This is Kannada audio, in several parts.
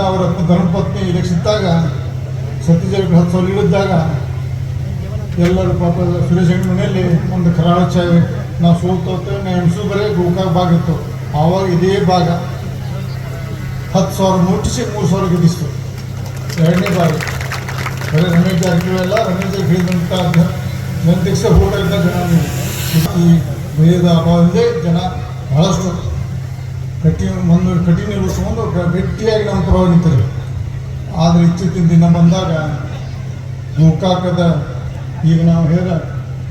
ಅವರ ಧರ್ಮಪತ್ನಿ ಇದ್ದಾಗ ಸತ್ಯಜೀವಿ ಹತ್ತು ಸಾವಿರ ಇಳಿದಾಗ ಎಲ್ಲರೂ ಪಾಪ ಸುರೇಶ್ ಹೆಣ್ಣು ಮನೆಯಲ್ಲಿ ಒಂದು ಕರಾಳ ಚಾಯ್ ನಾವು ಸೋತೋತೇವೆ ನಾ ಎಣ್ಸು ಬರೀ ಗೋಕಾಕ್ ಭಾಗ ಇತ್ತು. ಆವಾಗ ಇದೇ ಭಾಗ. ಹತ್ತು ಸಾವಿರ ಮುಟ್ಟಿಸಿ ಮೂರು ಸಾವಿರ ಗೆದ್ದಿಸ್ತು ಎರಡನೇ ಭಾಗ. ಬರೀ ರಮೇಶ್ ಜಾರಕಿಹೊಳಿ ಎಲ್ಲ ರಮೇಶ್ ಜಾರಕಿಹೊಳಿ ಹೇಳಿದಂಥ ಜನತೆಗೆ ಹೋಟೆಲ್ನ ಜನ ನೀವು. ಈ ಭಯದ ಅಭಾವದಿಂದ ಜನ ಬಹಳಷ್ಟು ಕಠಿಣ, ಒಂದು ಕಠಿಣ ಇಳಿಸ್ಕೊಂಡು ಗಟ್ಟಿಯಾಗಿ ನಮ್ಮ ಪರವಾಗಿ ನಿಂತರು ಆದರೆ ಇತ್ತೀಚಿನ ದಿನ ಬಂದಾಗ ಗೋಕಾಕದ ಈಗ ನಾವು ಹೇಳ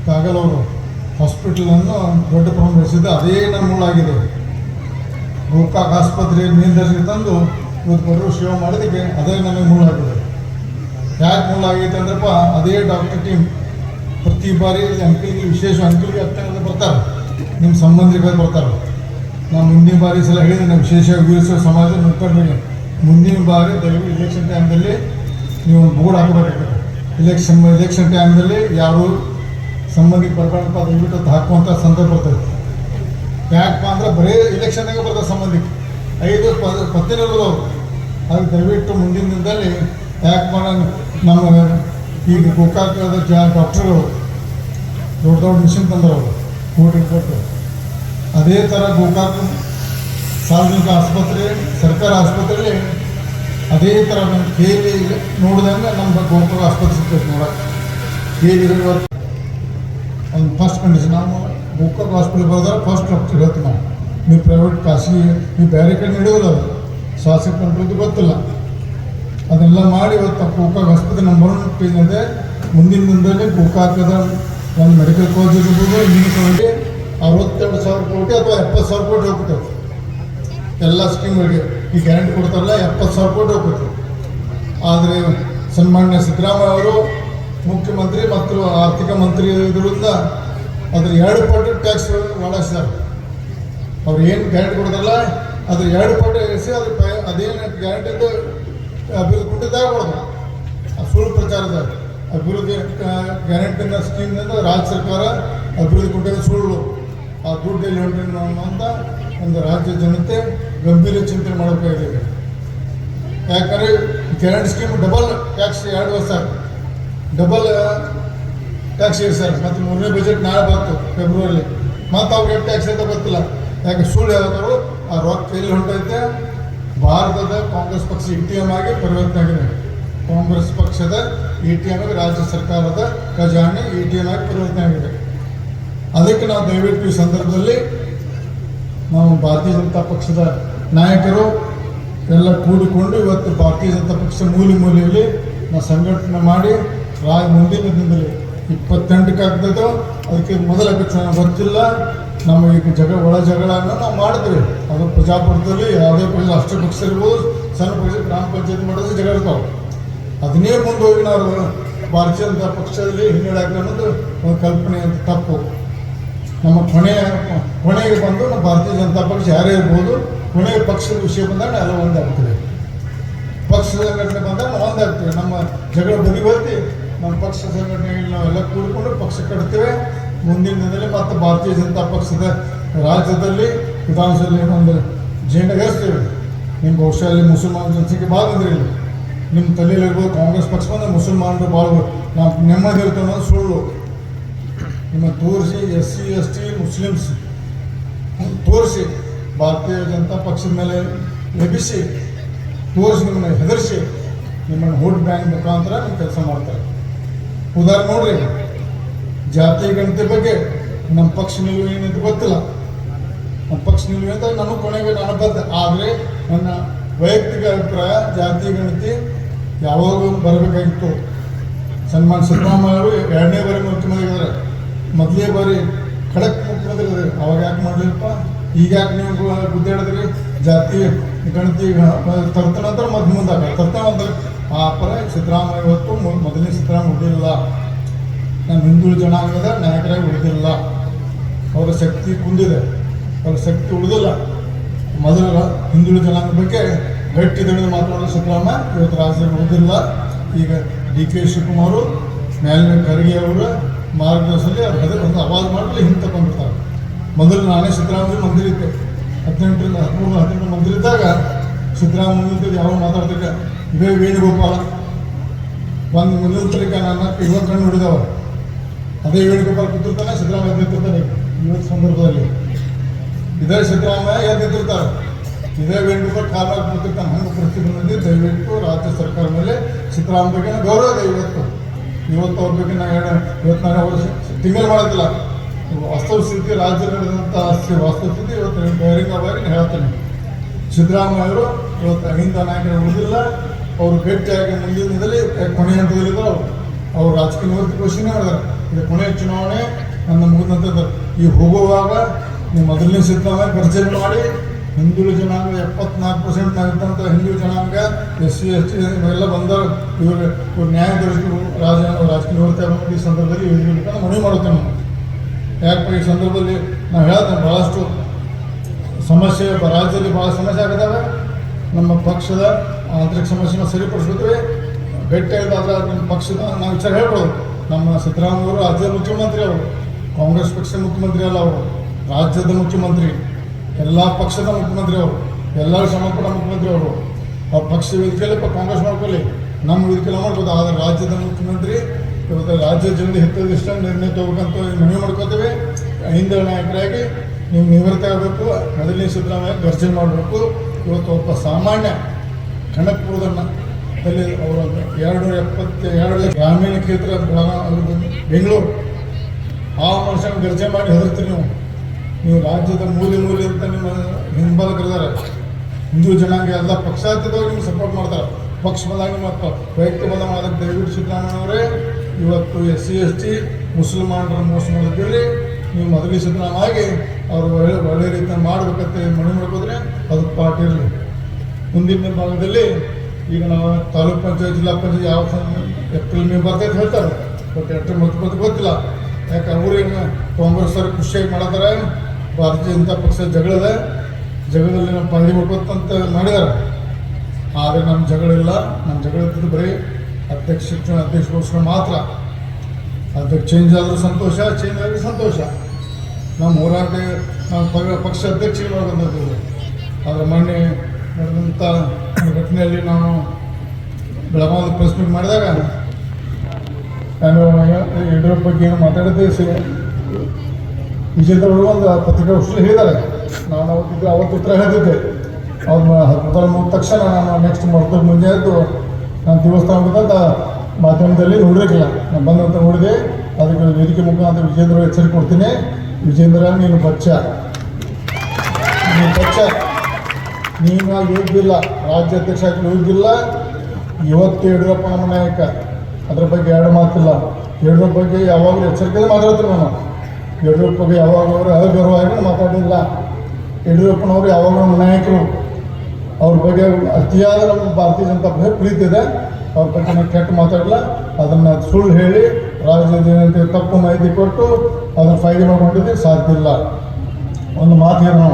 ಕಾಗಲವರು ಹಾಸ್ಪಿಟಲನ್ನು ದೊಡ್ಡ ಪ್ರಮಾಣ ಬೆಳೆಸಿದ್ದು ಅದೇ ನಮ್ಮ ಗೋಕಾಕ ಆಸ್ಪತ್ರೆ ಮೇಲ್ದರ್ಜೆಗೆ ತಂದು ಇವತ್ತು ಬರೋ ಸೇವೆ ಮಾಡಿದಕ್ಕೆ ಅದೇ ನಮಗೆ ಮೂಳಾಗಿದೆ ಯಾಕೆ ಮೂಳಾಗೈತೆ ಅಂದ್ರಪ್ಪ, ಅದೇ ಡಾಕ್ಟರ್ ಟೀಮ್. ಪ್ರತಿ ಬಾರಿ ಅಂಕಲ್ಗೆ ವಿಶೇಷ ಅಂಕಲ್ಗೆ ಹತ್ತಿರ ಬರ್ತಾರೆ. ನಿಮ್ಮ ಸಂಬಂಧಿಕರು ಬರ್ತಾರೆ. ನಾನು ಮುಂದಿನ ಬಾರಿ ಸಲ ಹೇಳಿದೆ ನಾವು ವಿಶೇಷವಾಗಿ ವೀರಶೈವ ಸಮಾಜ ಮುಖಂಡರಿಗೆ ಮುಂದಿನ ಬಾರಿ ದಯವಿಟ್ಟು ಇಲೆಕ್ಷನ್ ಟೈಮ್ದಲ್ಲಿ ನೀವು ಬೋರ್ಡ್ ಹಾಕಬೇಕಾಗ್ತದೆ ಇಲೆಕ್ಷನ್ ಇಲೆಕ್ಷನ್ ಟೈಮ್ದಲ್ಲಿ ಯಾರು ಸಂಬಂಧಿಕ ಬರ್ಬೇಡಪ್ಪ ದಯವಿಟ್ಟು ಅದು ಹಾಕುವಂಥ ಸಂದರ್ಭ ಬರ್ತದೆ. ಯಾಕಪ್ಪ ಅಂದ್ರೆ ಬರೀ ಇಲೆಕ್ಷನ್ನಾಗೆ ಬರ್ತದೆ ಸಂಬಂಧಿಕ ಐದು ಪತ್ತಿನ ಅವರು ಅದಕ್ಕೆ ದಯವಿಟ್ಟು ಮುಂದಿನ ದಿನದಲ್ಲಿ ಯಾಕಪ್ಪ ನಮ್ಮ ಈಗ ಗೋಕಾಕದ ಜಾ ಡಾಕ್ಟರ್ಗಳು ದೊಡ್ಡ ದೊಡ್ಡ ಮಿಷನ್ ತಂದವರು. ಕೋಟಿ ಕೊಟ್ಟು. ಅದೇ ಥರ ಗೋಕಾಕ್ ಸಾರ್ವಜನಿಕ ಆಸ್ಪತ್ರೆ, ಸರ್ಕಾರ ಆಸ್ಪತ್ರೆ, ಅದೇ ಥರ ನಮ್ಮ ಕೇಳಿ ನೋಡಿದಂಗೆ ನಮ್ಮ ಗೋಕಾಕ್ ಆಸ್ಪತ್ರೆ ಸಿಗ್ತೈತೆ ನೋಡಕ್ಕೆ. ಕೇಳಿ ಇವತ್ತು ಒಂದು ಫಸ್ಟ್ ಕಂಡೀಷನ್ ನಾವು ಗೋಕಾಕ್ ಹಾಸ್ಪಿಟ್ಲ್ ಹೋದಾಗ ಫಸ್ಟ್ ಡಾಕ್ಟರ್ ಹೇಳ್ತೀವಿ ನಾವು. ನೀವು ಪ್ರೈವೇಟ್ ಖಾಸಗಿ, ನೀವು ಬೇರೆ ಕಡೆ ನಡೆಯೋಲ್ಲ ಅದು. ಶಾಸಕ ಕಂಟ್ರೋಲ್ದು ಗೊತ್ತಿಲ್ಲ. ಅದೆಲ್ಲ ಮಾಡಿ ಇವತ್ತು ಗೋಕಾಕ್ ಆಸ್ಪತ್ರೆ ನಂಬರ್ ಒನ್ ಪೇಜ್ ಮುಂದಿನ ದಿನದಲ್ಲಿ ಗೋಕಾಕದ ಒಂದು ಮೆಡಿಕಲ್ ಕಾಲೇಜ್ ಇರ್ಬೋದು ಕಾಲೇಜ್ ಅರವತ್ತೆರಡು ಸಾವಿರ ಕೋಟಿ ಅಥವಾ ಎಪ್ಪತ್ತು ಸಾವಿರ ಕೋಟಿ ಹೋಗ್ತದೆ ಎಲ್ಲ ಸ್ಕೀಮ್ಗಳಿಗೆ. ಈ ಗ್ಯಾರಂಟಿ ಕೊಡ್ತಾರಲ್ಲ, ಎಪ್ಪತ್ತು ಸಾವಿರ ಕೋಟಿ ಹೋಗ್ತದೆ ಆದರೆ ಸನ್ಮಾನ್ಯ ಸಿದ್ದರಾಮಯ್ಯ ಅವರು, ಮುಖ್ಯಮಂತ್ರಿ ಮತ್ತು ಆರ್ಥಿಕ ಮಂತ್ರಿ ಇದರಿಂದ ಅದ್ರ ಎರಡು ಪಟ್ಟು ಟ್ಯಾಕ್ಸ್ ಮಾಡಿಸಿದ್ದಾರೆ ಅವ್ರು ಏನು ಗ್ಯಾರಂಟಿ ಕೊಡ್ತಾರಲ್ಲ, ಅದ್ರ ಎರಡು ಪಟ್ಟು ಎಸಿ ಅದ್ರ ಪ, ಅದೇನು ಗ್ಯಾರಂಟಿದ್ದು ಅಭಿವೃದ್ಧಿ ಕೊಟ್ಟಿದ್ದಾಗ ಕೊಡೋದು ಆ ಸುಳ್ಳು ಪ್ರಚಾರದ ಅಭಿವೃದ್ಧಿ ಗ್ಯಾರಂಟಿನ ಸ್ಕೀಮ್ನಿಂದ ರಾಜ್ಯ ಸರ್ಕಾರ ಅಭಿವೃದ್ಧಿ ಕೊಟ್ಟಿದ್ದು ಸುಳ್ಳು. ಆ ದುಡ್ಡು ಎಲ್ಲಿ ಹೊಂಟಿನ ಅಂತ ಒಂದು ರಾಜ್ಯ ಜನತೆ ಗಂಭೀರ ಚಿಂತನೆ ಮಾಡಬೇಕಾಗಿದೆ ಯಾಕಂದರೆ ಗ್ರ್ಯಾಂಡ್ ಸ್ಕೀಮ್ ಡಬಲ್ ಟ್ಯಾಕ್ಸ್ ಎರಡು ವರ್ಷ ಡಬಲ್ ಟ್ಯಾಕ್ಸ್ ಸರ್ ಮತ್ತು ಮೂರನೇ ಬಜೆಟ್ ನಾಳೆ ಬಂತು ಫೆಬ್ರವರಿಲಿ ಮತ್ತು ಅವ್ರಿಗೆ ಟ್ಯಾಕ್ಸ್ ಅಂತ ಗೊತ್ತಿಲ್ಲ. ಯಾಕೆ ಸುಳ್ಳು ಹೇಳಿದ್ರು ಆ ರೊಕ್ಕ ಎಲ್ಲಿ ಹೊಂಟೈತೆ. ಭಾರತದ ಕಾಂಗ್ರೆಸ್ ಪಕ್ಷ ಎ ಟಿ ಎಂ ಆಗಿ ಪರಿವರ್ತನೆ ಆಗಿದೆ. ಕಾಂಗ್ರೆಸ್ ಪಕ್ಷದ ಎ ಟಿ ಎಂ ರಾಜ್ಯ ಸರ್ಕಾರದ ಖಜಾನೆ ಎ ಟಿ ಎಂ ಆಗಿ ಪರಿವರ್ತನೆ ಆಗಿದೆ. ಅದಕ್ಕೆ ನಾವು ದಯವಿಟ್ಟು ಈ ಸಂದರ್ಭದಲ್ಲಿ ನಾವು ಭಾರತೀಯ ಜನತಾ ಪಕ್ಷದ ನಾಯಕರು ಎಲ್ಲ ಕೂಡಿಕೊಂಡು ಇವತ್ತು ಭಾರತೀಯ ಜನತಾ ಪಕ್ಷ ಮೂಲೆ ಮೂಲೆಯಲ್ಲಿ ನಾವು ಸಂಘಟನೆ ಮಾಡಿ ರಾಜ ಮುಂದಿನ ದಿನದಲ್ಲಿ ಇಪ್ಪತ್ತೆಂಟಕ್ಕೆ ಆಗ್ತದೋ ಅದಕ್ಕೆ ಮೊದಲ ಚುನಾವಣೆ ಗೊತ್ತಿಲ್ಲ ನಮ್ಮ ಈಗ ಜಗ, ಒಳ ಜಗಳನ್ನ ನಾವು ಮಾಡಿದ್ವಿ. ಅದು ಪ್ರಜಾಪ್ರಭುತ್ವದಲ್ಲಿ ಯಾವುದೇ ಪಕ್ಷ, ರಾಷ್ಟ್ರ ಪಕ್ಷ ಇರ್ಬೋದು, ಸಣ್ಣ ಪಕ್ಷ, ಗ್ರಾಮ ಪಂಚಾಯತ್ ಮಾಡೋದು ಜಗಳ ಇರ್ತಾವೆ. ಅದನ್ನೇ ಮುಂದೆ ಹೋಗಿ ನಾವು ಭಾರತೀಯ ಜನತಾ ಪಕ್ಷದಲ್ಲಿ ಹಿನ್ನಡೆ ಅನ್ನೋದು ಒಂದು ಕಲ್ಪನೆ ಅಂತ ತಪ್ಪು. ನಮ್ಮ ಕೊನೆಯ ಕೊನೆಗೆ ಬಂದು ನಮ್ಮ ಭಾರತೀಯ ಜನತಾ ಪಕ್ಷ ಯಾರೇ ಇರ್ಬೋದು, ಕೊನೆಯ ಪಕ್ಷದ ವಿಷಯ ಬಂದಾಗ ಎಲ್ಲ ಒಂದಾಗ್ತದೆ ಪಕ್ಷದ ಸಂಘಟನೆ ಬಂದಾಗ ನಾವು ಒಂದಾಗ್ತೇವೆ ನಮ್ಮ ಜಗಳ ಬದಿಗೊತ್ತಿ ನಮ್ಮ ಪಕ್ಷ ಸಂಘಟನೆಯಲ್ಲಿ ನಾವೆಲ್ಲ ಕೂಡಿಕೊಂಡು ಪಕ್ಷ ಕಟ್ತೇವೆ. ಮುಂದಿನ ದಿನದಲ್ಲಿ ಮತ್ತು ಭಾರತೀಯ ಜನತಾ ಪಕ್ಷದ ರಾಜ್ಯದಲ್ಲಿ ವಿಧಾನಸಭೆಯಲ್ಲಿ ಒಂದು ಜೇಂಡಗೇರಿಸ್ತೇವೆ ನಿಮ್ಮ ಬಹುಶಃ ಅಲ್ಲಿ ಮುಸಲ್ಮಾನ ಜನಸಂಖ್ಯೆ ಭಾಳ ಬಂದಿರಲಿಲ್ಲ ನಿಮ್ಮ ತಲೆಯಲ್ಲಿರ್ಬೋದು ಕಾಂಗ್ರೆಸ್ ಪಕ್ಷ ಬಂದರೆ ಮುಸಲ್ಮಾನರು ಭಾಳ ನಾವು ನೆಮ್ಮದಿ ಇರ್ತವೆ ಸುಳ್ಳು. ನಿಮ್ಮ ತೋರಿಸಿ S C, S T, Muslims. ತೋರಿಸಿ. ಭಾರತೀಯ ಜನತಾ ಪಕ್ಷದ ಮೇಲೆ ಲಭಿಸಿ ತೋರಿಸಿ ನಿಮ್ಮನ್ನು ಹೆದರಿಸಿ, ನಿಮ್ಮನ್ನು ವೋಟ್ ಬ್ಯಾಂಕ್ ಮುಖಾಂತರ ನಿಮ್ಮ ಕೆಲಸ ಮಾಡ್ತಾರೆ. ಉದಾಹರಣೆ ನೋಡ್ರಿ, ಜಾತಿ, ಗಣತಿ ಬಗ್ಗೆ ನಮ್ಮ ಪಕ್ಷ ನಿಲುವು ಏನಂತ ಗೊತ್ತಿಲ್ಲ. ನಮ್ಮ ಪಕ್ಷ ನಿಲುವು ಅಂತ ನನಗೆ ಕೊನೆಗೆ ನಾನು ಬದ್ಧ. ಆದರೆ ನನ್ನ ವೈಯಕ್ತಿಕ ಅಭಿಪ್ರಾಯ, ಜಾತಿ, ಗಣತಿ ಯಾವಾಗ ಬರಬೇಕಾಗಿತ್ತು. ಸನ್ಮಾನ್ ಸಿದ್ದರಾಮಯ್ಯ ಅವರು ಎರಡನೇ ಬಾರಿ ಮುಖ್ಯಮಂತ್ರಿ ಇದ್ದಾರೆ ಮೊದಲೇ ಬಾರಿ ಖಡಕ್ ಮುಖ್ಯಮಂತ್ರಿ ಇದ್ದಾರೆ ಅವಾಗ ಯಾಕೆ ಮಾಡಲಿಲ್ಲಪ್ಪ? ಈಗ ಯಾಕೆ ನೀವು ಗುದ್ದಾಡಿದ್ರಿ ಜಾತಿ, ಗಣತಿ ತರ್ತ ಅಂದ್ರೆ ಮತ್ತೆ ಮುಂದಾಗ ತರ್ತಾನ ಅಂತ ಆ ಪರ ಸಿದ್ದರಾಮಯ್ಯ ಇವತ್ತು ಮೊದಲನೇ ಸಿದ್ದರಾಮಯ್ಯ ಉಳಿದಿಲ್ಲ. ನಮ್ಮ ಹಿಂದುಳಿದ ಜನಾಂಗದ ನಾಯಕರಾಗಿ ಉಳಿದಿಲ್ಲ. ಅವರ ಶಕ್ತಿ ಕುಂದಿದೆ. ಅವರ ಶಕ್ತಿ ಉಳಿದಿಲ್ಲ. ಮೊದಲ ಹಿಂದುಳಿದ ಜನಾಂಗ ಬಗ್ಗೆ ಗಟ್ಟಿ ದಣಿದು ಮಾತಾಡೋ ಸಿದ್ದರಾಮಯ್ಯ ಇವತ್ತು ರಾಜ್ಯದಲ್ಲಿ ಉಳಿದಿಲ್ಲ. ಈಗ ಡಿ ಕೆ ಶಿವಕುಮಾರು ಮೇಲಿನ ಖರ್ಗೆ ಅವರ ಮಾರ್ಗದರ್ಶನದಲ್ಲಿ ಅವ್ರು ಹೆದರ್ ಒಂದು ಅವಾಜ್ ಮಾಡಲಿ ಹಿಂದೆ ತಗೊಂಡಿರ್ತಾರೆ ಮೊದಲು ನಾನೇ ಸಿದ್ದರಾಮಯ್ಯ ಮಂದಿರ ಇದ್ದೆ. ಹದಿನೆಂಟರಿಂದ ಹದಿಮೂರು, ಹದಿನೆಂಟು ಮಂದಿರ ಇದ್ದಾಗ ಸಿದ್ದರಾಮಯ್ಯ ಯಾವಾಗ ಯಾವ ಮಾತಾಡ್ತಿದ್ದೆ ಇವೇ ವೇಣುಗೋಪಾಲ. ಒಂದು ಮುಂದಿನ ತನಕ ನನ್ನ ಇವತ್ತು ಕಣ್ಣು ಹಿಡಿದವ ಅದೇ ವೇಣುಗೋಪಾಲ್ ಕೂತಿರ್ತಾನೆ, ಸಿದ್ದರಾಮಯ್ಯ ನಿಂತಿರ್ತಾನೆ ಇವತ್ತು ಸಂದರ್ಭದಲ್ಲಿ. ಇದೇ ಸಿದ್ದರಾಮಯ್ಯ ಎದ್ದು ನಿಂತಿರ್ತಾರೆ ಇದೇ ವೇಣುಗೋಪಾಲ್ ಕಾಲಾಗಿ ಕೂತಿರ್ತಾನೆ ಹಂಗೆ ಪರಿಸ್ಥಿತಿ ದಯವಿಟ್ಟು ರಾಜ್ಯ ಸರ್ಕಾರ ಮೇಲೆ ಸಿದ್ದರಾಮಯ್ಯ ಗೌರವ ಇದೆ ಇವತ್ತು ಇವತ್ತು ಅವ್ರ ಬಗ್ಗೆ ನಾನು ಹೇಳ ಇವತ್ತು ನಾನು ಅವರು ತಿಂಗಳು ಮಾಡೋದಿಲ್ಲ. ವಾಸ್ತವ ಸ್ಥಿತಿ ನಡೆದಂಥ ವಾಸ್ತವ ಸ್ಥಿತಿ ಇವತ್ತು ಬಹಿರಂಗವಾಗಿ ನಾನು ಹೇಳ್ತೇನೆ. ಸಿದ್ದರಾಮಯ್ಯ ಅವರು ಇವತ್ತು ಅಹಿಂದ ನಾಯಕರು ಉಳಿದಿಲ್ಲ. ಅವರು ಗಟ್ಟಿಯಾಗಿ ಮುಂದಿನದಲ್ಲಿ ದಿನದಲ್ಲಿ ಕೊನೆಯ ಹಂತದಲ್ಲಿದ್ದರು ಅವರು. ಅವರು ರಾಜಕೀಯ ನಿವೃತ್ತಿ ಘೋಷಣೆ ಮಾಡಿದ್ದಾರೆ. ಇದು ಕೊನೆಯ ಚುನಾವಣೆ ನನ್ನ ಮುಗಿದಂಥದ್ದು ಈ ಹೋಗುವಾಗ ನೀವು ಮೊದಲನೇ ಸಿದ್ದರಾಮಯ್ಯ ಪರಿಚಯ ಮಾಡಿ ಹಿಂದೂ ಜನಾಂಗ ಎಪ್ಪತ್ನಾಲ್ಕು ಪರ್ಸೆಂಟ್ ಆಗಿರ್ತಂತ ಹಿಂದೂ ಜನಾಂಗ, ಎಸ್ ಸಿ, ಎಸ್ ಟಿ, ಇವೆಲ್ಲ ಬಂದರು ಇವರು ಇವ್ರು ನ್ಯಾಯ ದೊರಕಿ ರಾಜ, ರಾಜಕೀಯ ಆಗೋ ಈ ಸಂದರ್ಭದಲ್ಲಿ ಇವ್ರಿಗೆ ಮನವಿ ಮಾಡುತ್ತೇವೆ ನಾವು ಈ ಸಂದರ್ಭದಲ್ಲಿ ನಾವು ಹೇಳ್ತೇವೆ ಭಾಳಷ್ಟು ಸಮಸ್ಯೆ ರಾಜ್ಯದಲ್ಲಿ ಭಾಳ ಸಮಸ್ಯೆ ಆಗಿದ್ದಾವೆ ನಮ್ಮ ಪಕ್ಷದ ಆಂತರಿಕ ಸಮಸ್ಯೆನ ಸರಿಪಡಿಸಿದ್ರೆ ಭೇಟಿಯಾಗಿದ್ದಾದ್ರೆ ನಮ್ಮ ಪಕ್ಷದ ನಾವು ವಿಚಾರ ಹೇಳ್ಬೋದು. ನಮ್ಮ ಸಿದ್ದರಾಮಯ್ಯ ಅವರು ರಾಜ್ಯದ ಮುಖ್ಯಮಂತ್ರಿ ಅವರು. ಕಾಂಗ್ರೆಸ್ ಪಕ್ಷದ ಮುಖ್ಯಮಂತ್ರಿ ಅಲ್ಲ ಅವರು. ರಾಜ್ಯದ ಮುಖ್ಯಮಂತ್ರಿ. ಎಲ್ಲ ಪಕ್ಷದ ಮುಖ್ಯಮಂತ್ರಿ ಅವರು, ಎಲ್ಲರೂ ಸಂಬಂಧಪಟ್ಟ ಮುಖ್ಯಮಂತ್ರಿ ಅವರು, ಅವ್ರ ಪಕ್ಷ ವೇದಿಕೆಯಲ್ಲಿ ಕಾಂಗ್ರೆಸ್ ಮಾಡ್ಕೊಳ್ಳಿ. ನಮ್ಮ ವೇದಿಕೆಯಲ್ಲಿ ಮಾಡ್ಬೋದು, ಆದರೆ ರಾಜ್ಯದ ಮುಖ್ಯಮಂತ್ರಿ, ಇವತ್ತು ರಾಜ್ಯ ಜನತೆ ಹಿತದೃಷ್ಟ ನಿರ್ಣಯ ತಗೋಬೇಕಂತ ಮನವಿ ಮಾಡ್ಕೋತೇವೆ. ಹಿಂದೆ ನಾಯಕರಾಗಿ ನೀವು ನಿವೃತ್ತಿ ಆಗಬೇಕು ಮೊದಲನೇ ಸಿದ್ದರಾಮಯ್ಯ ಗರ್ಜನೆ ಮಾಡಬೇಕು. ಇವತ್ತು ಒಬ್ಬ ಸಾಮಾನ್ಯ ಕನಕಪುರದನ್ನ ಅಲ್ಲಿ ಅವರು ಎರಡು ಎಪ್ಪತ್ತ ಎರಡು ಗ್ರಾಮೀಣ ಕ್ಷೇತ್ರ ಬೆಂಗಳೂರು. ಆ ಮನುಷ್ಯನ ಗರ್ಜನೆ ಮಾಡಿ ಹೆದರ್ತೀರಿ ನೀವು. ನೀವು ರಾಜ್ಯದ ಮೂಲೆ ಮೂಲೆ ಅಂತ ನಿಮ್ಮ ಹಿಂಬಲಕರಿದ್ದಾರೆ. ಹಿಂದೂ ಜನಾಂಗ ಎಲ್ಲ ಪಕ್ಷಾತೀತವಾಗಿ ನಿಮ್ಗೆ ಸಪೋರ್ಟ್ ಮಾಡ್ತಾರೆ. ಪಕ್ಷ ಬದಲಾಗಿ ಮತ್ತು ವೈಯಕ್ತಿಕ ಬಂದ ಮಾಡೋದಕ್ಕೆ ದಯವಿಟ್ಟು ಸಿದ್ದರಾಮಯ್ಯವರೇ ಇವತ್ತು ಎಸ್ ಸಿ ಎಸ್ ಟಿ ಮುಸಲ್ಮಾನರ ಮೋಸ ಮಾಡಿದ್ದೀರಿ. ನೀವು ಮದುವೆ ಸಿದ್ದರಾಮಯ್ಯ ಆಗಿ ಅವರು ಒಳ್ಳೆ ಒಳ್ಳೆ ರೀತಿಯಲ್ಲಿ ಮಾಡಬೇಕಂತ ಮನವಿ ಮಾಡ್ಕೋದ್ರೆ ಅದು ಪಾಠ ಇರಲಿ. ಮುಂದಿನ ಭಾಗದಲ್ಲಿ ಈಗ ನಾವು ತಾಲೂಕ್ ಪಂಚಾಯತ್, ಜಿಲ್ಲಾ ಪಂಚಾಯತ್ ಯಾವ ಏಪ್ರಿಲ್ ಮೇ ಬರ್ತೈತೆ ಹೇಳ್ತಾರೆ. ಬಟ್ ಎಷ್ಟು ಮತ್ತೆ ಗೊತ್ತಿಲ್ಲ. ಯಾಕೆ ಅವ್ರೇನು ಕಾಂಗ್ರೆಸ್ ಅವ್ರಿಗೆ ಖುಷಿಯಾಗಿ ಮಾಡತಾರೆ ಭಾರತೀಯ ಜನತಾ ಪಕ್ಷ ಜಗಳದ ಜಗಳದಲ್ಲಿ ನಾವು ಪಾರ್ಟಿ ಮಾಡ್ಕೊತಂತ ಮಾಡಿದ್ದಾರೆ. ಆದರೆ ನಮ್ಮ ಜಗಳಿಲ್ಲ. ನಮ್ಮ ಜಗಳ ಬರೀ ಅಧ್ಯಕ್ಷ ಶಿಕ್ಷಣ ಅಧ್ಯಕ್ಷಗೋಸ್ಕರ ಮಾತ್ರ. ಅಧ್ಯಕ್ಷ ಚೇಂಜ್ ಆದರೂ ಸಂತೋಷ ಚೇಂಜ್ ಆದ್ರೆ ಸಂತೋಷ. ನಮ್ಮ ಹೋರಾಟ ನಾವು ಪಕ್ಷ ಅಧ್ಯಕ್ಷರು ಬಂದದ್ದು ಆದರೆ ಮೊನ್ನೆ ನಡೆದಂಥ ಘಟನೆಯಲ್ಲಿ ನಾನು ಬೆಳಗಾವಿ ಪ್ರೆಸ್ ಮೀಟ್ ಮಾಡಿದಾಗ, ನಾನು ಯಡಿಯೂರಪ್ಪ ಬಗ್ಗೆ ಏನು ಮಾತಾಡಿದ್ದೆ ಸಿ ಅವರು ಒಂದು ಪತ್ರಿಕಾಗೋಷ್ಠಿಯಲ್ಲಿ ಹೇಳಿದ್ದಾರೆ. ನಾನು ಅವತ್ತಿದ್ದೆ ಅವತ್ತು ಉತ್ತರ ಹೇಳಿದ್ದೆ. ಅವ್ರನ್ನ ಹತ್ತಿರ ಮುಗಿದ ತಕ್ಷಣ ನಾನು ನೆಕ್ಸ್ಟ್ ಮರ್ತ ಮುಂಜೆ ಎದ್ದು ನಾನು ದೇವಸ್ಥಾನದ ಮಾಧ್ಯಮದಲ್ಲಿ ನೋಡಿರಲಿಲ್ಲ ನಾನು ಬಂದಂತ ನೋಡಿದೆ, ಅದಕ್ಕೆ ವೇದಿಕೆ ಮುಖಾಂತರ ವಿಜೇಂದ್ರ ಎಚ್ಚರಿಕೆ ಕೊಡ್ತೀನಿ. ವಿಜೇಂದ್ರ, ನೀನು ಬಚ್ಚ. ನೀನು ಬಚ್ಚ. ನೀನು ಯೋಗ್ಯಿಲ್ಲ ರಾಜ್ಯ ಅಧ್ಯಕ್ಷ ಯೋಗ್ಯಿಲ್ಲ ಇವತ್ತು ಯಡಿಯೂರಪ್ಪ ನಮ್ಮ ನಾಯಕ. ಅದ್ರ ಬಗ್ಗೆ ಎರಡು ಮಾತಿಲ್ಲ. ಯಡಿಯೂರಪ್ಪ ಬಗ್ಗೆ ಯಾವಾಗಲೂ ಎಚ್ಚರಿಕೆ ಮಾತಾಡ್ತೀನಿ ನಾನು. ಯಡಿಯೂರಪ್ಪ ಬಗ್ಗೆ ಯಾವಾಗ ಅವರು ಅಗೌರವಾಗಿ ಮಾತಾಡಿಲ್ಲ ಯಡಿಯೂರಪ್ಪನವರು ಯಾವಾಗ ನಮ್ಮ ನಾಯಕರು. ಅವ್ರ ಬಗ್ಗೆ ಅತಿಯಾದ ನಮ್ಮ ಭಾರತೀಯ ಜನತಾ ಪಕ್ಷ ಪ್ರೀತಿ ಇದೆ. ಅವ್ರ ಬಗ್ಗೆ ನಾವು ಕೆಟ್ಟ ಮಾತಾಡಲ್ಲ. ಅದನ್ನು ಸುಳ್ಳು ಹೇಳಿ ರಾಜ್ಯದ ಜನತೆ ತಪ್ಪು ಮಾಹಿತಿ ಕೊಟ್ಟು ಅದನ್ನು ಫೈದೆ ಮಾಡ್ಕೊಂಡಿದ್ದು ಸಾಧ್ಯ ಇಲ್ಲ. ಒಂದು ಮಾತು ಏನು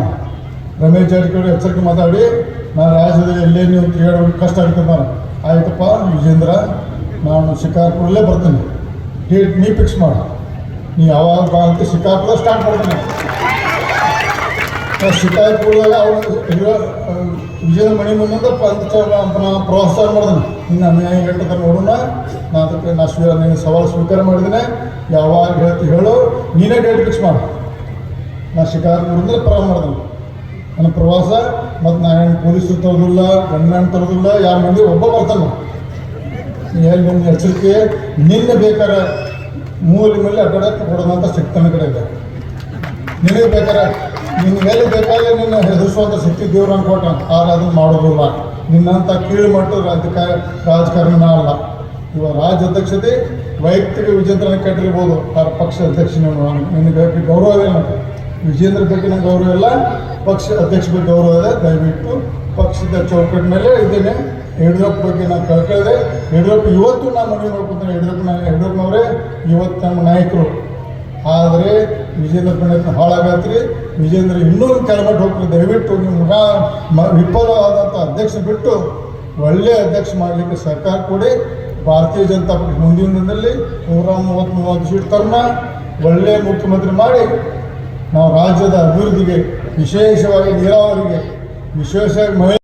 ರಮೇಶ್ ಜಾರಕಿಹೊಳಿ ಎಚ್ಚರಿಕೆ ಮಾತಾಡಿ, ನಾನು ರಾಜ್ಯದಲ್ಲಿ ಎಲ್ಲೇ ನೀವು ಕಷ್ಟ ಆಗ್ತದೆ ನಾನು. ಆಯ್ತಪ್ಪ, ವಿಜೇಂದ್ರ, ನಾನು ಶಿಕಾರ್ಪುರಲ್ಲೇ ಬರ್ತೀನಿ. ಡೇಟ್ ನೀ ಫಿಕ್ಸ್ ಮಾಡು. ನೀ ಯಾವಾಗ ಬಾ ಅಂತ ಶಿಕಾರ್ಪುರ ಸ್ಟಾರ್ಟ್ ಮಾಡ್ತೀನಿ ನಾವು ಶಿಕಾರ್ಪುರದಾಗ ಅವನು ವಿಜಯ ಮಣಿ ಮುಂದೆ ಪಂಚ ಪ್ರೋತ್ಸಾಹ ಮಾಡಿದನು ಇನ್ನು ಅನ್ಯಾಯ ಹೇಳ್ತಾರೆ ನೋಡೋಣ ನಾ ಅದಕ್ಕೆ ನಾ ಸ್ವೀ ನೀನು ಸವಾಲು ಸ್ವೀಕಾರ ಮಾಡಿದ್ದೀನಿ. ಯಾವಾಗ ಹೇಳ್ತಿ ಹೇಳು, ನೀನೇ ಡೇಟ್ ಫಿಕ್ಸ್ ಮಾಡು. ನಾ ಶಿಕಾರ್ಪುರದಿಂದ ಪ್ರಾರಂಭ ಮಾಡಿದೆ. ನನ್ನ ಪ್ರವಾಸ, ಮತ್ತು ನಾ ಏನು ಪೊಲೀಸರು ತರೋದಿಲ್ಲ ಗಂಡನ ತರೋದಿಲ್ಲ, ಯಾರು ಮಂದಿ ಒಬ್ಬ ಬರ್ತಾನೆ. ಎಲ್ಲಿ ನಿನ್ನ ಎಚ್ಚರಿಕೆ, ನಿನ್ನೆ ಬೇಕಾದ್ರೆ ಮೂಲೆ ಮೇಲೆ ಅಡ್ಡಾಡಕ್ಕೆ ಕೊಡೋದಂತ ಶಕ್ತಿ ನನ್ನ ಕಡೆ ಇದೆ. ನಿನಗೆ ಬೇಕಾದ್ರೆ, ನಿನ್ನ ಮೇಲೆ ಬೇಕಾದ್ರೆ ನಿನ್ನ ಹೆದರಿಸುವಂಥ ಶಕ್ತಿ ದೇವ್ರ ಕೊಟ್ಟ ಆದ್ರೆ ಅದನ್ನು ಮಾಡೋದಿಲ್ಲ. ನಿನ್ನಂಥ ಕೀಳು ಮಟ್ಟದ ರಾಜಕಾರ ರಾಜಕಾರಣ ಅಲ್ಲ. ಇವಾಗ ರಾಜ್ಯ ಅಧ್ಯಕ್ಷತೆ ವೈಯಕ್ತಿಕ ವಿಜೇಂದ್ರನ ಕಟ್ಟಿರ್ಬೋದು. ಆ ಪಕ್ಷ ಅಧ್ಯಕ್ಷ ನಿನಗೆ ಗೌರವ ಇದೆ ನನಗೆ. ವಿಜೇಂದ್ರ ಬಗ್ಗೆ ನಂಗೆ ಗೌರವ ಇಲ್ಲ. ಪಕ್ಷ ಅಧ್ಯಕ್ಷ ಬಗ್ಗೆ ಗೌರವ ಇದೆ ದಯವಿಟ್ಟು ಪಕ್ಷದ ಚೌಕಟ್ಟಿನಲ್ಲೇ ಇದ್ದೇನೆ. ಯಡಿಯೂರಪ್ಪ ಬಗ್ಗೆ ನಾನು ಕಳ್ಕೊಳ್ಳದೆ ಯಡಿಯೂರಪ್ಪ ಇವತ್ತು ನಾನು ಮನವಿ ಮಾಡ್ಕೊತೇನೆ ಯಡಿಯೂರಪ್ಪ ಯಡಿಯೂರಪ್ಪನವರೇ, ಇವತ್ತು ನಮ್ಮ ನಾಯಕರು. ಆದರೆ ವಿಜೇಂದ್ರ ಪಂಡಿತ್ ಹಾಳಾಗತ್ರಿ. ವಿಜೇಂದ್ರ ಇನ್ನೂ ಕೆಳಮಟ್ಟ ಹೋಗ್ತಾರೆ. ದಯವಿಟ್ಟು ನಿಮ್ಮ ಮ ವಿಫಲವಾದಂಥ ಅಧ್ಯಕ್ಷ ಬಿಟ್ಟು ಒಳ್ಳೆಯ ಅಧ್ಯಕ್ಷ ಮಾಡಲಿಕ್ಕೆ ಸರ್ಕಾರ ಕೊಡಿ. ಭಾರತೀಯ ಜನತಾ ಪಕ್ಷ ಮುಂದಿನ ದಿನದಲ್ಲಿ ನೂರ ಮೂವತ್ತು ಮೂವತ್ತು ಸೀಟ್ ತರ್ಮ. ಒಳ್ಳೆಯ ಮುಖ್ಯಮಂತ್ರಿ ಮಾಡಿ. ನಾವು ರಾಜ್ಯದ ಅಭಿವೃದ್ಧಿಗೆ, ವಿಶೇಷವಾಗಿ ನೀರಾವರಿಗೆ, ವಿಶೇಷವಾಗಿ ಮಹಿಳೆ